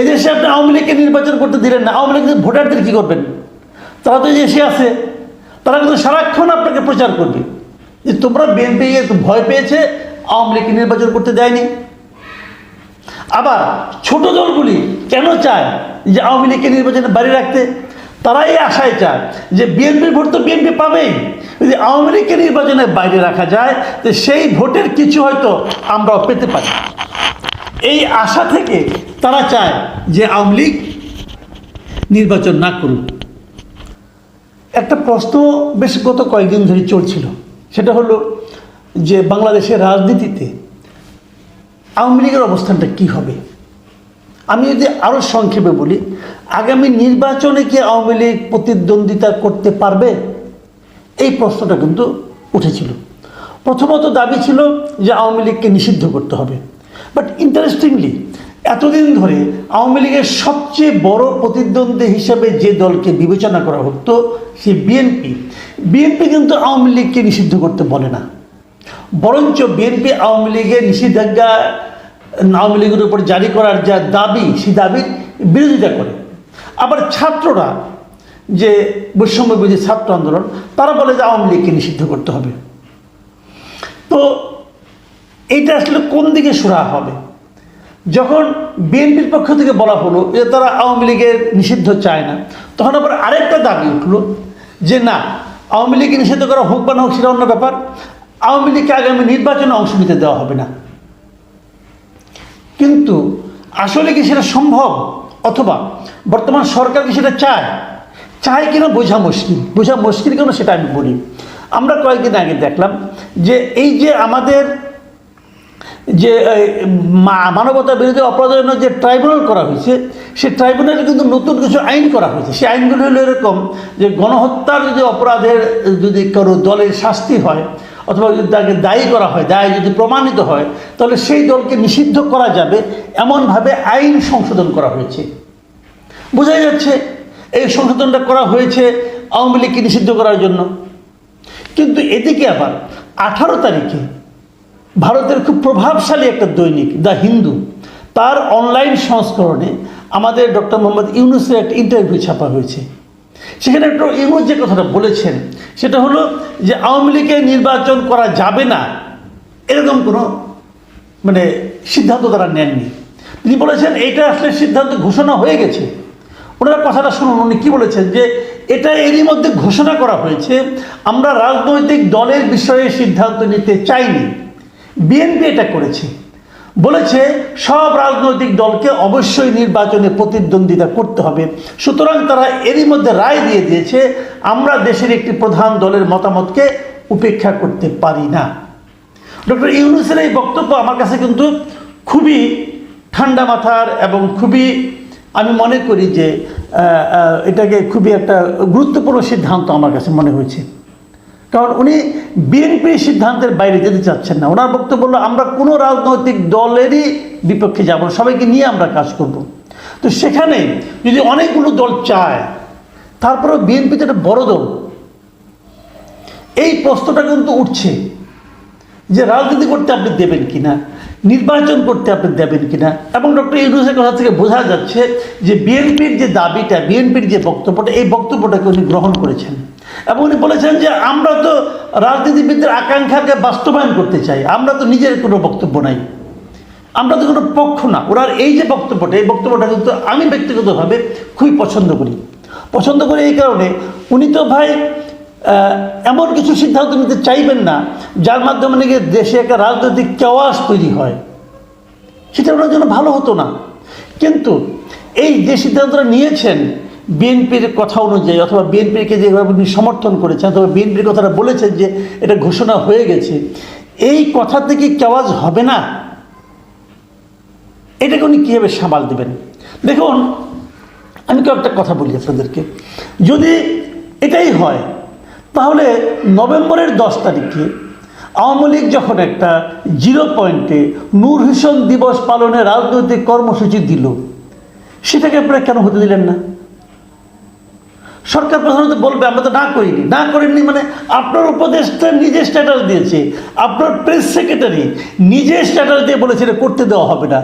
এদেশে আপনি আওয়ামী লীগকে নির্বাচন করতে দিলেন না, আওয়ামী লীগ ভোটারদের কী করবেন? তারা তো এসে আছে, তারা কিন্তু সারাক্ষণ আপনাকে প্রচার করবে। যে তোমরা বিএনপি ভয় পেয়েছে, আওয়ামী লীগকে নির্বাচন করতে দেয়নি। আবার ছোট দলগুলি কেন চায় যে আওয়ামী লীগকে নির্বাচনে বাড়ি রাখতে? তারা এই আশায় চায় যে বিএনপির ভোট তো বিএনপি পাবেই। যদি আওয়ামী লীগকে নির্বাচনে বাইরে রাখা যায়, তো সেই ভোটের কিছু হয়তো আমরাও পেতে পারি। এই আশা থেকে তারা চায় যে আওয়ামী লীগ নির্বাচন না করুক। একটা প্রশ্ন বেশ গত কয়েকদিন ধরে চলছিল। সেটা হলো যে বাংলাদেশের রাজনীতিতে আওয়ামী লীগের অবস্থানটা কী হবে? আমি যদি আরও সংক্ষেপে বলি, আগামী নির্বাচনে কি আওয়ামী লীগ প্রতিদ্বন্দ্বিতা করতে পারবে? এই প্রশ্নটা কিন্তু উঠেছিল। প্রথমত দাবি ছিল যে আওয়ামী লীগকে নিষিদ্ধ করতে হবে। বাট ইন্টারেস্টিংলি এতদিন ধরে আওয়ামী লীগের সবচেয়ে বড় প্রতিদ্বন্দ্বী হিসাবে যে দলকে বিবেচনা করা হতো, সে বিএনপি বিএনপি কিন্তু আওয়ামী লীগকে নিষিদ্ধ করতে বলে না। বরঞ্চ বিএনপি আওয়ামী লীগের নিষেধাজ্ঞা আওয়ামী লীগের উপর জারি করার যা দাবি, সেই দাবির বিরোধিতা করে। আবার ছাত্ররা যে বৈষম্য ছাত্র আন্দোলন, তারা বলে যে আওয়ামী লীগকে নিষিদ্ধ করতে হবে। তো এইটা আসলে কোন দিকে সুরা হবে? যখন বিএনপির পক্ষ থেকে বলা হলো যে তারা আওয়ামী লীগের নিষিদ্ধ চায় না, তখন আবার আরেকটা দাবি উঠল যে না, আওয়ামী লীগকে নিষিদ্ধ করা হোক বা না হোক সেটা অন্য ব্যাপার। আওয়ামী লীগকে আগামী নির্বাচনে অংশ নিতে দেওয়া হবে না। কিন্তু আসলে কি সেটা সম্ভব? অথবা বর্তমান সরকার কি সেটা চায়? চায় কিনা বোঝা মুশকিল। বোঝা মুশকিল কেন সেটা আমি বলি। আমরা কয়েকদিন আগে দেখলাম যে এই যে আমাদের যে মানবতা বিরোধী অপরাধের জন্য যে ট্রাইব্যুনাল করা হয়েছে সেই ট্রাইব্যুনালে কিন্তু নতুন কিছু আইন করা হয়েছে। সেই আইনগুলো হলো এরকম যে গণহত্যার যদি অপরাধের যদি কোনো দলের শাস্তি হয়, অথবা যদি তাকে দায়ী করা হয়, দায় যদি প্রমাণিত হয়, তাহলে সেই দলকে নিষিদ্ধ করা যাবে, এমনভাবে আইন সংশোধন করা হয়েছে। বোঝাই যাচ্ছে, এই সংশোধনটা করা হয়েছে আওয়ামী লীগকে নিষিদ্ধ করার জন্য। কিন্তু এদিকে আবার আঠারো তারিখে ভারতের খুব প্রভাবশালী একটা দৈনিক, দ্য হিন্দু। তার অনলাইন সংস্করণে আমাদের ডক্টর মোহাম্মদ ইউনুসের একটা ইন্টারভিউ ছাপা হয়েছে। সেখানে ডক্টর ইউনুস যে কথাটা বলেছেন, সেটা হলো যে আওয়ামী লীগের নির্বাচন করা যাবে না, এরকম কোনো মানে সিদ্ধান্ত তারা নেননি। তিনি বলেছেন, এটা আসলে সিদ্ধান্ত ঘোষণা হয়ে গেছে। ওনারা কথাটা শুনুন, উনি কী বলেছেন যে, এটা এরই মধ্যে ঘোষণা করা হয়েছে, আমরা রাজনৈতিক দলের বিষয়ে সিদ্ধান্ত নিতে চাইনি। বিএনপি এটা করেছে। বলেছে সব রাজনৈতিক দলকে অবশ্যই নির্বাচনে প্রতিদ্বন্দ্বিতা করতে হবে। সুতরাং তারা এরই মধ্যে রায় দিয়ে দিয়েছে, আমরা দেশের একটি প্রধান দলের মতামতকে উপেক্ষা করতে পারি না। ডক্টর ইউনুসের এই বক্তব্য আমার কাছে কিন্তু খুবই ঠান্ডা মাথার এবং খুবই আমি মনে করি যে এটাকে খুবই একটা গুরুত্বপূর্ণ সিদ্ধান্ত আমার কাছে মনে হয়েছে। কারণ উনি বিএনপির সিদ্ধান্তের বাইরে যেতে চাচ্ছেন না। ওনার বক্তব্য হলো, আমরা কোনো রাজনৈতিক দলেরই বিপক্ষে যাব না, সবাইকে নিয়ে আমরা কাজ করব। তো সেখানে যদি অনেকগুলো দল চায়, তারপরেও বিএনপি তো একটা বড় দল। এই প্রশ্নটা কিন্তু উঠছে যে রাজনীতি করতে আপনি দেবেন কিনা? নির্বাচন করতে আপনি দেবেন কিনা? এবং ডক্টর ইউনুসের কথা থেকে বোঝা যাচ্ছে যে বিএনপির যে দাবিটা, বিএনপির যে বক্তব্যটা, এই বক্তব্যটাকে উনি গ্রহণ করেছেন। এবং উনি বলেছেন যে আমরা তো রাজনীতিবিদদের আকাঙ্ক্ষাকে বাস্তবায়ন করতে চাই। আমরা তো নিজের কোনো বক্তব্য নাই। আমরা তো কোনো পক্ষ না। ওনার এই যে বক্তব্যটা, এই বক্তব্যটা কিন্তু আমি ব্যক্তিগতভাবে খুবই পছন্দ করি। পছন্দ করি এই কারণে উনি তো ভাই এমন কিছু সিদ্ধান্ত নিতে চাইবেন না যার মাধ্যমে নাকি দেশে একটা রাজনৈতিক কেওয়াস তৈরি হয়। সেটা ওনার জন্য ভালো হতো না। কিন্তু এই যে সিদ্ধান্তটা নিয়েছেন, বিএনপির কথা অনুযায়ী অথবা বিএনপিকে যেভাবে উনি সমর্থন করেছেন অথবা বিএনপির কথাটা বলেছেন যে এটা ঘোষণা হয়ে গেছে, এই কথা থেকে কেওয়াজ হবে না? এটাকে উনি কীভাবে সামাল দেবেন? দেখুন, আমি কয়েকটা কথা বলি আপনাদেরকে। যদি এটাই হয়, তাহলে নভেম্বরের দশ তারিখে আওয়ামী লীগ যখন একটা জিরো পয়েন্টে নূর হোসেন দিবস পালনের রাজনৈতিক কর্মসূচি দিল, সেটাকে আপনারা কেন হতে দিলেন না? সরকার প্রধানত বলবে, আমরা তো না করিনি। না করেননি মানে আপনার উপদেষ্টা নিজে স্ট্যাটাস দিয়েছে, আপনার প্রেস সেক্রেটারি নিজে স্ট্যাটাস দিয়ে বলেছে এটা করতে দেওয়া হবে না।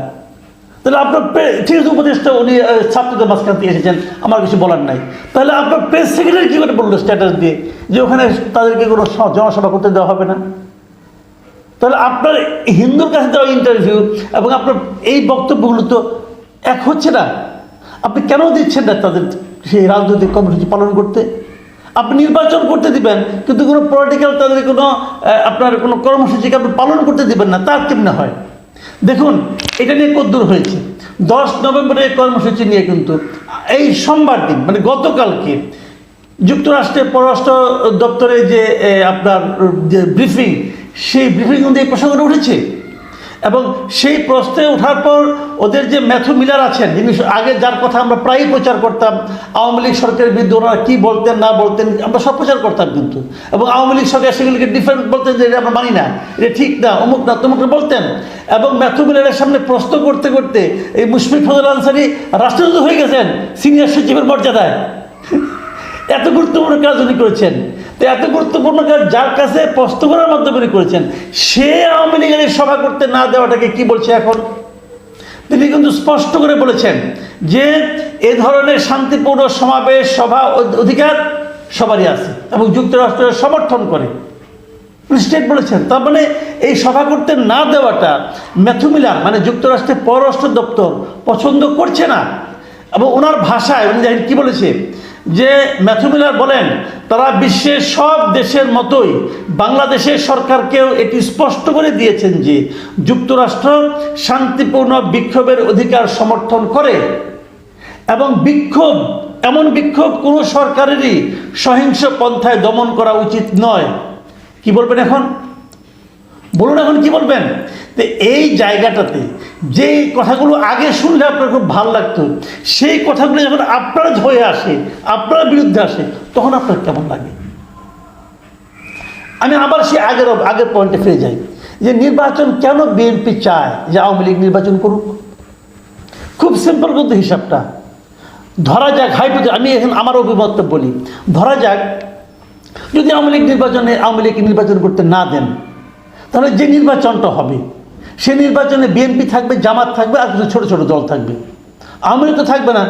তাহলে আপনার ঠিক উপদেষ্টা উনি ছাত্রদের মাঝখান থেকে এসেছেন, আমার কিছু বলার নাই। তাহলে আপনার প্রেস সেক্রেটারি কী করে বলল স্ট্যাটাস দিয়ে? যে ওখানে তাদেরকে কোনো জনসভা করতে দেওয়া হবে না? তাহলে আপনার হিন্দুর কাছে দেওয়া ইন্টারভিউ এবং আপনার এই বক্তব্যগুলো তো এক হচ্ছে না। আপনি কেন দিচ্ছেন না তাদের সেই রাজনৈতিক কর্মসূচি পালন করতে? আপনি নির্বাচন করতে দিবেন, কিন্তু কোনো পলিটিক্যাল তাদের কোনো আপনার কোনো কর্মসূচিকে আপনি পালন করতে দিবেন না, তার কেমনে হয়? দেখুন, এটা নিয়ে কদ্দূর হয়েছে। দশ নভেম্বরের কর্মসূচি নিয়ে কিন্তু এই সোমবার দিন মানে গতকালকে যুক্তরাষ্ট্রের পররাষ্ট্র দপ্তরে যে আপনার, যে ব্রিফিং সেই ব্রিফিং কিন্তু এই প্রসঙ্গটা উঠেছে। এবং সেই প্রশ্নে ওঠার পর ওদের যে ম্যাথু মিলার আছেন, যিনি আগে যার কথা আমরা প্রায়ই প্রচার করতাম, আওয়ামী লীগ সরকারের বিরুদ্ধে ওনারা কী বলতেন, না বলতেন, আমরা সব প্রচার করতাম কিন্তু। এবং আওয়ামী লীগ সরকার সেগুলিকে ডিফারেন্ট বলতেন যে, এটা আমরা মানি না, এটা ঠিক না, অমুক না, তমুক বলতেন। এবং ম্যাথু মিলারের সামনে প্রশ্ন করতে করতে এই মুশফিক ফজল আনসারি রাষ্ট্রদূত হয়ে গেছেন সিনিয়র সচিবের মর্যাদায়। এত গুরুত্বপূর্ণ কাজ উনি করেছেন। এত গুরুত্বপূর্ণ কাজ যার কাছে প্রশ্ন করার মাধ্যমে করেছেন। সে আওয়ামী লীগের সভা করতে না দেওয়াটাকে কি বলছে এখন? তিনি কিন্তু স্পষ্ট করে বলেছেন যে এ ধরনের শান্তিপূর্ণ সমাবেশ, সভা অধিকার সবারই আছে এবং যুক্তরাষ্ট্রের সমর্থন করে। স্টেট বলেছেন। তার মানে এই সভা করতে না দেওয়াটা ম্যাথুমিলার মানে যুক্তরাষ্ট্রের পররাষ্ট্র দপ্তর পছন্দ করছে না এবং ওনার ভাষায়, উনি দেখেন কী বলেছে? যে ম্যাথুমিলার বলেন, তারা বিশ্বের সব দেশের মতোই বাংলাদেশের সরকারকেও এটি স্পষ্ট করে দিয়েছেন যে যুক্তরাষ্ট্র শান্তিপূর্ণ বিক্ষোভের অধিকার সমর্থন করে এবং বিক্ষোভ, এমন বিক্ষোভ কোনো সরকারেরই সহিংস পন্থায় দমন করা উচিত নয়। কি বলবেন এখন? বলুন এখন কি বলবেন? তো এই জায়গাটাতে যে কথাগুলো আগে শুনলে আপনার খুব ভালো লাগতো, সেই কথাগুলো যখন আপনার হয়ে আসে, আপনার বিরুদ্ধে আসে, তখন আপনার কেমন লাগে? আমি আবার সেই আগের আগের পয়েন্টে ফিরে যাই, যে নির্বাচন কেন বিএনপি চায় যে আওয়ামী লীগ নির্বাচন করুক? খুব সিম্পল কিন্তু হিসাবটা। ধরা যাক হাইপোথে আমি এখন আমার অভিমত বলি, ধরা যাক, যদি আওয়ামী লীগ নির্বাচনে আওয়ামী লীগ নির্বাচন করতে না দেন, তাহলে যে নির্বাচনটা হবে সে নির্বাচনে বিএনপি থাকবে, জামাত থাকবে, আর কিছু ছোটো ছোটো দল থাকবে। আওয়ামী তো থাকবে না।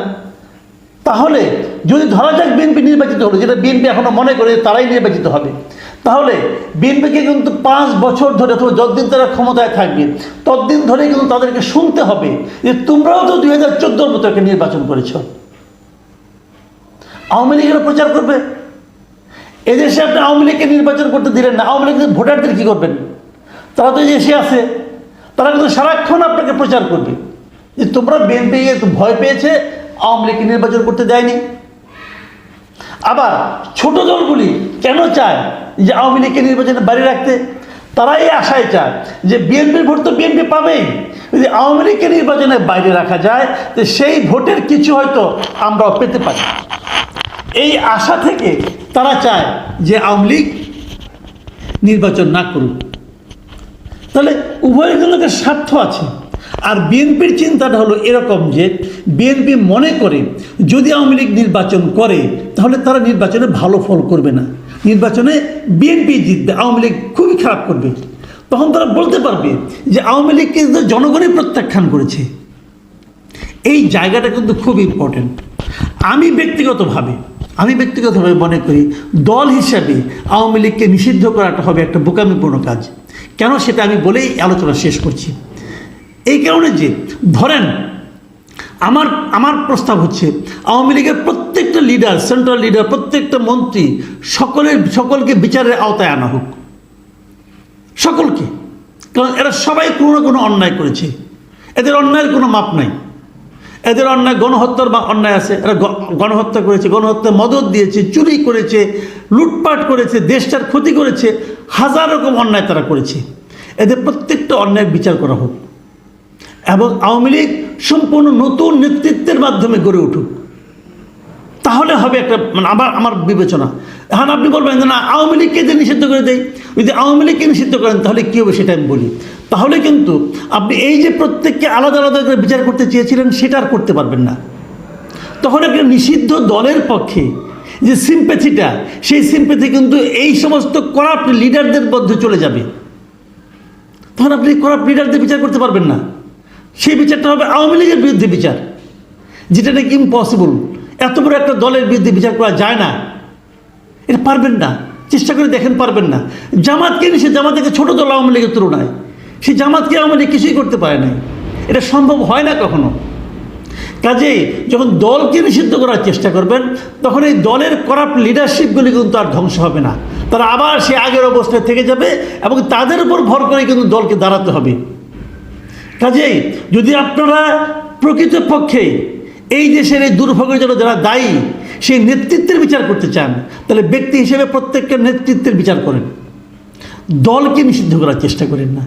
তাহলে যদি ধরা যাক বিএনপি নির্বাচিত হলো, যেটা বিএনপি এখনও মনে করে তারাই নির্বাচিত হবে, তাহলে বিএনপিকে কিন্তু পাঁচ বছর ধরে অথবা যতদিন তারা ক্ষমতায় থাকবে, ততদিন ধরে কিন্তু তাদেরকে শুনতে হবে যে তোমরাও তো দুই হাজার চোদ্দোর মতো একটা নির্বাচন করেছ। আওয়ামী লীগের প্রচার করবে। এদেশে আপনি আওয়ামী লীগকে নির্বাচন করতে দিলেন না, আওয়ামী লীগ ভোটারদের কী করবেন? তারা তো এসে আছে। তারা কিন্তু সারাক্ষণ আপনাকে প্রচার করবে। যে তোমরা বিএনপি ভয় পেয়েছে, আওয়ামী লীগকে নির্বাচন করতে দেয়নি। আবার ছোট দলগুলি কেন চায় যে আওয়ামী লীগকে নির্বাচনে বাড়ি রাখতে? তারা এই আশায় চায় যে বিএনপির ভোট তো বিএনপি পাবেই। যদি আওয়ামী লীগকে নির্বাচনে বাইরে রাখা যায়, তো সেই ভোটের কিছু হয়তো আমরাও পেতে পারি। এই আশা থেকে তারা চায় যে আওয়ামী লীগ নির্বাচন না করুক। তাহলে উভয় দলের স্বার্থ আছে। আর বিএনপির চিন্তাটা হলো এরকম যে, বিএনপি মনে করে যদি আওয়ামী লীগ নির্বাচন করে, তাহলে তারা নির্বাচনে ভালো ফল করবে না। নির্বাচনে বিএনপি জিতবে, আওয়ামী লীগ খুবই খারাপ করবে। তখন তারা বলতে পারবে যে, আওয়ামী লীগকে জনগণই প্রত্যাখ্যান করেছে। এই জায়গাটা কিন্তু খুব ইম্পর্টেন্ট আমি ব্যক্তিগতভাবে আমি ব্যক্তিগতভাবে মনে করি দল হিসাবে আওয়ামী লীগকে নিষিদ্ধ করাটা হবে একটা বোকামিপূর্ণ কাজ। কেন সেটা আমি বলেই আলোচনা শেষ করছি? এই কারণে যে, ধরেন, আমার আমার প্রস্তাব হচ্ছে, আওয়ামী লীগের প্রত্যেকটা লিডার সেন্ট্রাল লিডার প্রত্যেকটা মন্ত্রী সকলের, সকলকে বিচারের আওতায় আনা হোক। সকলকে। কারণ এরা সবাই কোনো না কোনো অন্যায় করেছে। এদের অন্যায়ের কোনো মাপ নাই। এদের অন্যায় গণহত্যার বা অন্যায় আছে। এরা গণহত্যা করেছে, গণহত্যা মদত দিয়েছে, চুরি করেছে, লুটপাট করেছে, দেশটার ক্ষতি করেছে, হাজার রকম অন্যায় তারা করেছে। এদের প্রত্যেকটা অন্যায়ের বিচার করা হোক। এবং আওয়ামী লীগ সম্পূর্ণ নতুন নেতৃত্বের মাধ্যমে গড়ে উঠুক। তাহলে হবে একটা মানে আমার আমার বিবেচনা। এখন আপনি বলবেন যে না, আওয়ামী লীগকে যে নিষিদ্ধ করে দেয় যদি আওয়ামী লীগকে নিষিদ্ধ করেন, তাহলে কী হবে সেটা আমি বলি। তাহলে কিন্তু আপনি এই যে প্রত্যেককে আলাদা আলাদা করে বিচার করতে চেয়েছিলেন, সেটা আর করতে পারবেন না। তখন একটা নিষিদ্ধ দলের পক্ষে যে সিম্প্যাথিটা সেই সিম্প্যাথি কিন্তু এই সমস্ত করাপ্ট লিডারদের মধ্যে চলে যাবে। তখন আপনি করাপ্ট লিডারদের বিচার করতে পারবেন না। সেই বিচারটা হবে আওয়ামী লীগের বিরুদ্ধে বিচার, যেটা নাকি ইম্পসিবল এত বড় একটা দলের বিরুদ্ধে বিচার করা যায় না। এটা পারবেন না। চেষ্টা করে দেখেন পারবেন না। জামাতকে নিয়ে সে জামাত থেকে ছোটো দল আওয়ামী লীগের তুলনায়। সেই জামাতকে আওয়ামী লীগ কিছুই করতে পারে নাই। এটা সম্ভব হয় না কখনো। কাজেই যখন দলকে নিষিদ্ধ করার চেষ্টা করবেন, তখন এই দলের করাপ্ট লিডারশিপগুলি কিন্তু আর ধ্বংস হবে না। তারা আবার সে আগের অবস্থায় থেকে যাবে এবং তাদের উপর ভর করে কিন্তু দলকে দাঁড়াতে হবে। কাজেই যদি আপনারা প্রকৃতপক্ষে এই দেশের এই দুর্ভোগের জন্য যারা দায়ী, সেই নেতৃত্বের বিচার করতে চান, তাহলে ব্যক্তি হিসেবে প্রত্যেককে নেতৃত্বের বিচার করেন। দলকে নিষিদ্ধ করার চেষ্টা করেন না।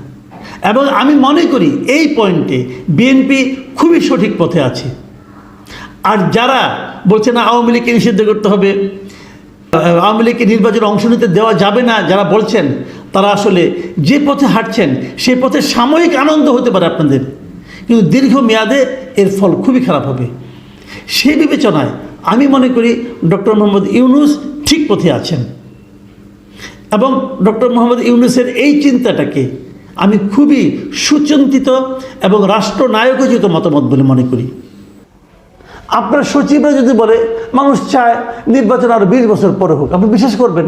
এবং আমি মনে করি এই পয়েন্টে বিএনপি খুবই সঠিক পথে আছে। আর যারা বলছে না আওয়ামী লীগকে নিষিদ্ধ করতে হবে, আওয়ামী লীগকে নির্বাচনে অংশ নিতে দেওয়া যাবে না, যারা বলছেন, তারা আসলে যে পথে হাঁটছেন সেই পথে সাময়িক আনন্দ হতে পারে আপনাদের। কিন্তু দীর্ঘ মেয়াদে এর ফল খুবই খারাপ হবে। সেই বিবেচনায় আমি মনে করি ডক্টর মোহাম্মদ ইউনুস ঠিক পথে আছেন। এবং ডক্টর মোহাম্মদ ইউনুসের এই চিন্তাটাকে আমি খুবই সুচিন্তিত এবং রাষ্ট্রনায়কোচিত মতামত বলে মনে করি। আপনার সচিবরা যদি বলে, মানুষ চায় নির্বাচন আরও বিশ বছর পরে হোক আপনি বিশ্বাস করবেন?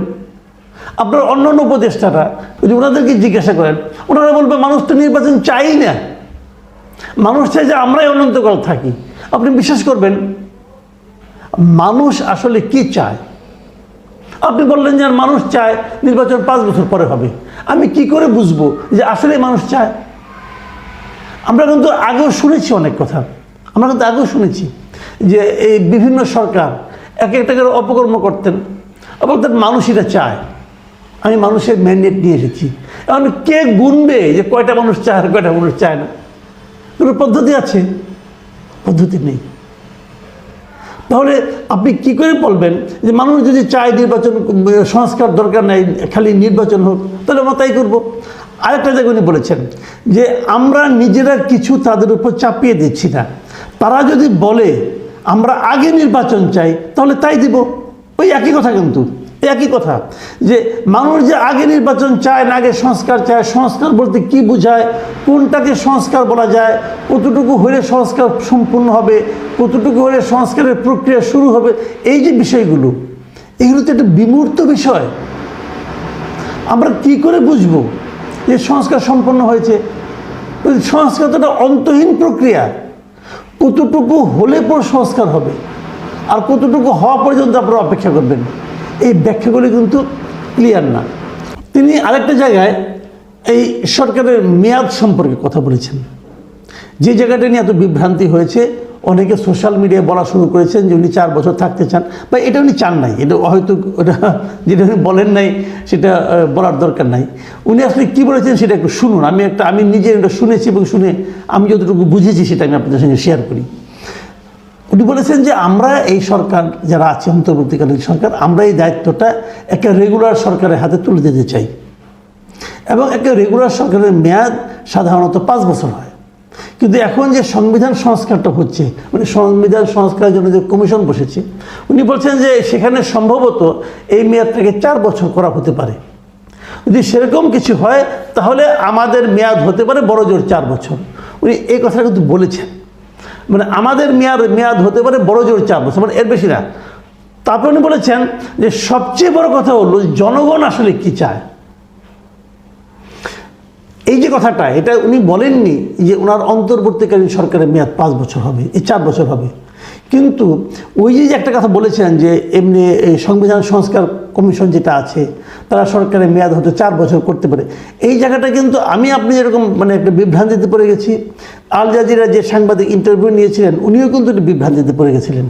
আপনার অন্য অন্য উপদেষ্টারা যদি ওনাদেরকে জিজ্ঞাসা করেন, ওনারা বলবে, মানুষ তো নির্বাচন চাই না। মানুষ চাই যে আমরাই অনন্তকাল থাকি। আপনি বিশ্বাস করবেন? মানুষ আসলে কি চায়? আপনি বললেন যে মানুষ চায় নির্বাচন পাঁচ বছর পরে হবে। আমি কি করে বুঝব যে আসলে মানুষ চায়? আমরা কিন্তু আগেও শুনেছি অনেক কথা। আমরা কিন্তু আগেও শুনেছি। যে এই বিভিন্ন সরকার এক একটা করে অপকর্ম করতেন বলতেন, মানুষ এটা চায়। আমি মানুষের ম্যান্ডেট নিয়ে এসেছি। এখন কে গুনবে যে কয়টা মানুষ চায় আর কয়টা মানুষ চায় না? কোনো পদ্ধতি আছে, পদ্ধতি নেই। তাহলে আপনি কি করে বলবেন যে মানুষ যদি চায় নির্বাচন, সংস্কার দরকার নেই, খালি নির্বাচন হোক, তাহলে আমরা তাই করব? আরেকটা জায়গায় উনি বলেছেন যে আমরা নিজেরা কিছু তাদের উপর চাপিয়ে দিচ্ছি না। তারা যদি বলে আমরা আগে নির্বাচন চাই, তাহলে তাই দিব। ওই একই কথা কিন্তু, একই কথা যে মানুষ যে আগে নির্বাচন চায় না, আগে সংস্কার চায়, সংস্কার বলতে কি বোঝায়, কোনটাকে সংস্কার বলা যায়, কতটুকু হলে সংস্কার সম্পূর্ণ হবে, কতটুকু হলে সংস্কারের প্রক্রিয়া শুরু হবে, এই যে বিষয়গুলো, এগুলো তো একটা বিমূর্ত বিষয়। আমরা কি করে বুঝব যে সংস্কার সম্পন্ন হয়েছে? সংস্কার তো একটা অন্তহীন প্রক্রিয়া। কতটুকু হলে পর সংস্কার হবে? আর কতটুকু হওয়া পর্যন্ত আপনারা অপেক্ষা করবেন? এই ব্যাখ্যাগুলি কিন্তু ক্লিয়ার না। তিনি আরেকটা জায়গায় এই সরকারের মেয়াদ সম্পর্কে কথা বলেছেন। যে জায়গাটা নিয়ে এত বিভ্রান্তি হয়েছে অনেকে সোশ্যাল মিডিয়ায় বলা শুরু করেছেন যে উনি চার বছর থাকতে চান। বা এটা উনি চান নাই। এটা হয়তো ওটা যেটা উনি বলেন নাই, সেটা বলার দরকার নাই। উনি আসলে কী বলেছেন সেটা একটু শুনুন। আমি একটা, আমি নিজে এটা শুনেছি এবং শুনে আমি যতটুকু বুঝেছি সেটা আমি আপনাদের সঙ্গে শেয়ার করি। উনি বলেছেন যে আমরা এই সরকার যারা আছে, অন্তর্বর্তীকালীন সরকার, আমরা এই দায়িত্বটা একটা রেগুলার সরকারের হাতে তুলে দিতে চাই। এবং একটা রেগুলার সরকারের মেয়াদ সাধারণত পাঁচ বছর হয়। কিন্তু এখন যে সংবিধান সংস্কারটা হচ্ছে মানে সংবিধান সংস্কারের জন্য যে কমিশন বসেছে, উনি বলছেন যে সেখানে সম্ভবত এই মেয়াদটাকে চার বছর করা হতে পারে। যদি সেরকম কিছু হয়, তাহলে আমাদের মেয়াদ হতে পারে বড় জোর চার বছর। উনি এই কথাটা কিন্তু বলেছেন। মানে আমাদের মেয়াদ মেয়াদ হতে পারে বড় জোর চার বছর মানে এর বেশি না। তারপরে উনি বলেছেন যে সবচেয়ে বড় কথা হলো, জনগণ আসলে কি চায়? এই যে কথাটা, এটা উনি বলেননি যে ওনার অন্তর্বর্তীকালীন সরকারের মেয়াদ পাঁচ বছর হবে, এই চার বছর হবে। কিন্তু ওই যে একটা কথা বলেছেন যে এমনি সংবিধান সংস্কার কমিশন যেটা আছে, তারা সরকারের মেয়াদ হয়তো চার বছর করতে পারে। এই জায়গাটা কিন্তু আমি আপনি এরকম মানে একটা বিভ্রান্তিতে পড়ে গেছি, আল জাজিরা যে সাংবাদিক ইন্টারভিউ নিয়েছিলেন, উনিও কিন্তু একটা বিভ্রান্তিতে পড়ে গেছিলেন।